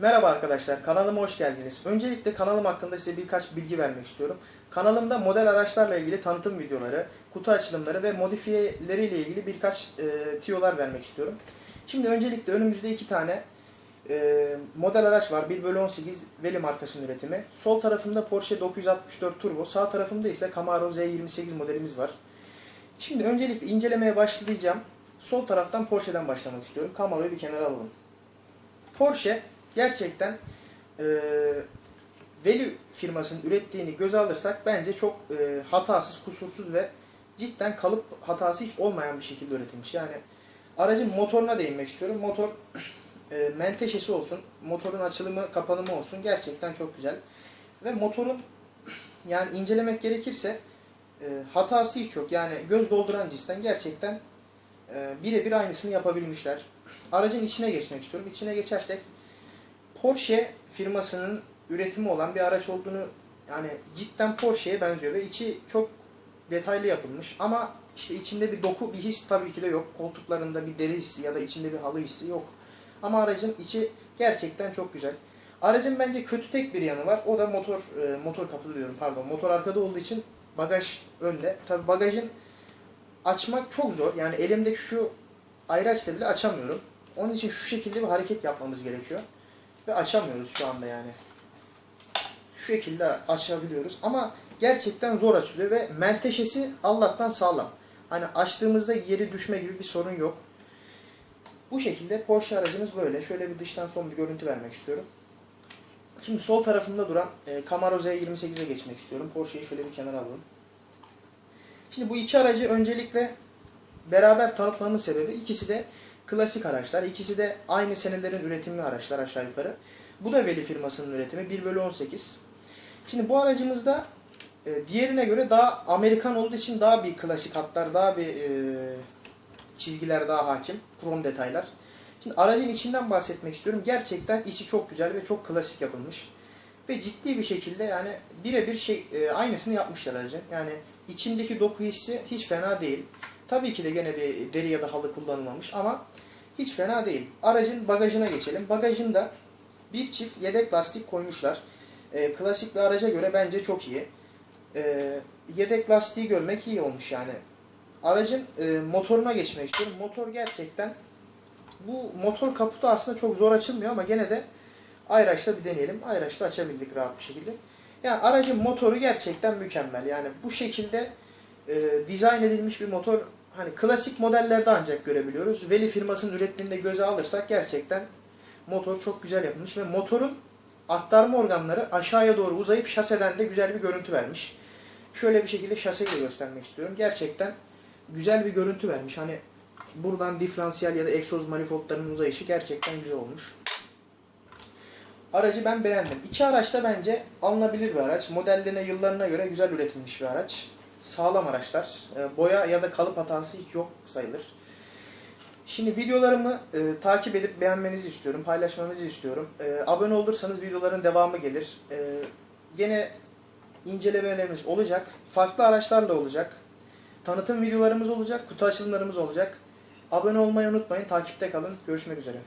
Merhaba arkadaşlar, kanalıma hoş geldiniz. Öncelikle kanalım hakkında size birkaç bilgi vermek istiyorum. Kanalımda model araçlarla ilgili tanıtım videoları, kutu açılımları ve modifiyeleriyle ilgili birkaç e, tiyolar vermek istiyorum. Şimdi öncelikle önümüzde iki tane e, model araç var. 1 bölü 18 Veli markasının üretimi. Sol tarafımda Porsche 964 Turbo, sağ tarafımda ise Camaro Z28 modelimiz var. Şimdi öncelikle incelemeye başlayacağım. Sol taraftan Porsche'den başlamak istiyorum. Camaro'yu bir kenara alalım. Porsche gerçekten e, Veli firmasının ürettiğini göze alırsak bence çok e, hatasız, kusursuz ve cidden kalıp hatası hiç olmayan bir şekilde üretilmiş. Yani aracın motoruna değinmek istiyorum. Motor e, menteşesi olsun, motorun açılımı, kapanımı olsun gerçekten çok güzel. Ve motorun yani incelemek gerekirse e, hatası hiç yok. Yani göz dolduran cinsten gerçekten e, birebir aynısını yapabilmişler. Aracın içine geçmek istiyorum. İçine geçersek Porsche firmasının üretimi olan bir araç olduğunu yani cidden Porsche'ye benziyor ve içi çok detaylı yapılmış ama işte içinde bir doku bir his tabii ki de yok. Koltuklarında bir deri hissi ya da içinde bir halı hissi yok. Ama aracın içi gerçekten çok güzel. Aracın bence kötü tek bir yanı var. O da motor e, motor kapı diyorum pardon. Motor arkada olduğu için bagaj önde. Tabii bagajın açmak çok zor. Yani elimdeki şu ayraçla bile açamıyorum. Onun için şu şekilde bir hareket yapmamız gerekiyor. Ve açamıyoruz şu anda yani. Şu şekilde açabiliyoruz ama gerçekten zor açılıyor ve menteşesi Allah'tan sağlam. Hani açtığımızda yeri düşme gibi bir sorun yok. Bu şekilde Porsche aracımız böyle. Şöyle bir dıştan son bir görüntü vermek istiyorum. Şimdi sol tarafımda duran e, Camaro Z28'e geçmek istiyorum. Porsche'yi şöyle bir kenara alalım. Şimdi bu iki aracı öncelikle beraber tanıtmamın sebebi ikisi de klasik araçlar. İkisi de aynı senelerin üretimli araçlar aşağı yukarı. Bu da Veli firmasının üretimi 1 bölü 18. Şimdi bu aracımızda e, diğerine göre daha Amerikan olduğu için daha bir klasik hatlar, daha bir e, çizgiler daha hakim, krom detaylar. Şimdi aracın içinden bahsetmek istiyorum. Gerçekten içi çok güzel ve çok klasik yapılmış. Ve ciddi bir şekilde yani birebir şey e, aynısını yapmışlar aracın. Yani içindeki doku hissi hiç fena değil. Tabii ki de gene bir deri ya da halı kullanılmamış ama hiç fena değil. Aracın bagajına geçelim. Bagajında bir çift yedek lastik koymuşlar. E, klasik bir araca göre bence çok iyi. E, yedek lastiği görmek iyi olmuş yani. Aracın e, motoruna geçmek istiyorum. Motor gerçekten bu motor kaputu aslında çok zor açılmıyor ama gene de Ayraç'ta bir deneyelim. Ayraç'ta açabildik rahat bir şekilde. Yani aracın motoru gerçekten mükemmel. Yani bu şekilde e, dizayn edilmiş bir motor hani klasik modellerde ancak görebiliyoruz. Veli firmasının ürettiğinde göze alırsak gerçekten motor çok güzel yapılmış ve motorun aktarma organları aşağıya doğru uzayıp şaseden de güzel bir görüntü vermiş. Şöyle bir şekilde şaseyi göstermek istiyorum. Gerçekten güzel bir görüntü vermiş. Hani buradan diferansiyel ya da egzoz manifoldlarının uzayışı gerçekten güzel olmuş. Aracı ben beğendim. İki araç da bence alınabilir bir araç. Modellerine, yıllarına göre güzel üretilmiş bir araç. Sağlam araçlar. E, Boya ya da kalıp hatası hiç yok sayılır. Şimdi videolarımı e, takip edip beğenmenizi istiyorum, paylaşmanızı istiyorum. E, abone olursanız videoların devamı gelir. E, gene incelemelerimiz olacak. Farklı araçlarla olacak. Tanıtım videolarımız olacak, kutu açılımlarımız olacak. Abone olmayı unutmayın, takipte kalın. Görüşmek üzere.